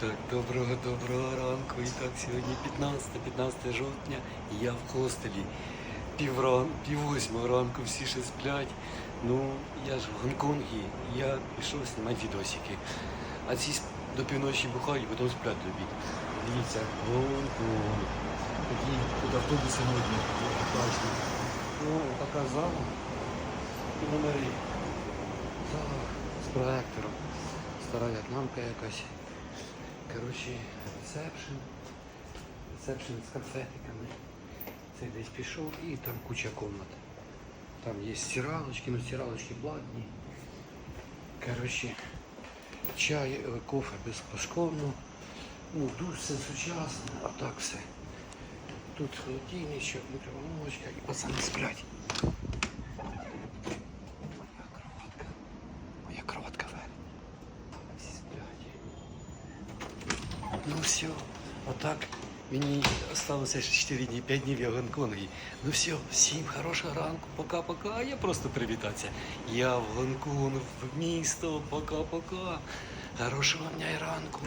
так, доброго доброго ранку. І так, сьогодні 15, 15 жовтня, і я в хостелі. Півран, пів восьмого ранку всі ще сплять. Ну, я ж в Гонконгі, я пішов знімати відосики. А ці до півночі бухають, потім сплять до обід. Дивіться, Гонконг. Такі тут автобуси модні, бачите. Ну, така зала. І номери. Зала з проектором. Стара в'єтнамка якась. Коротше, ресепшн. Ресепшн з конфетиками. Це десь пішов і там куча комнат. Там є стиралочки, ну стиралочки платні. Коротше, чай, е, кофе безкоштовно. Ну, дуже все сучасне, а так все. Тут холодильничок, микроволновочка і пацани сплять. Ну все, отак мені залишилося ще 4 дні, 5 днів я в Гонконгі. Ну все, всім хорошого ранку, пока-пока. Я просто привітатися. Я в Гонконг, в місто, пока-пока. Хорошого дня і ранку.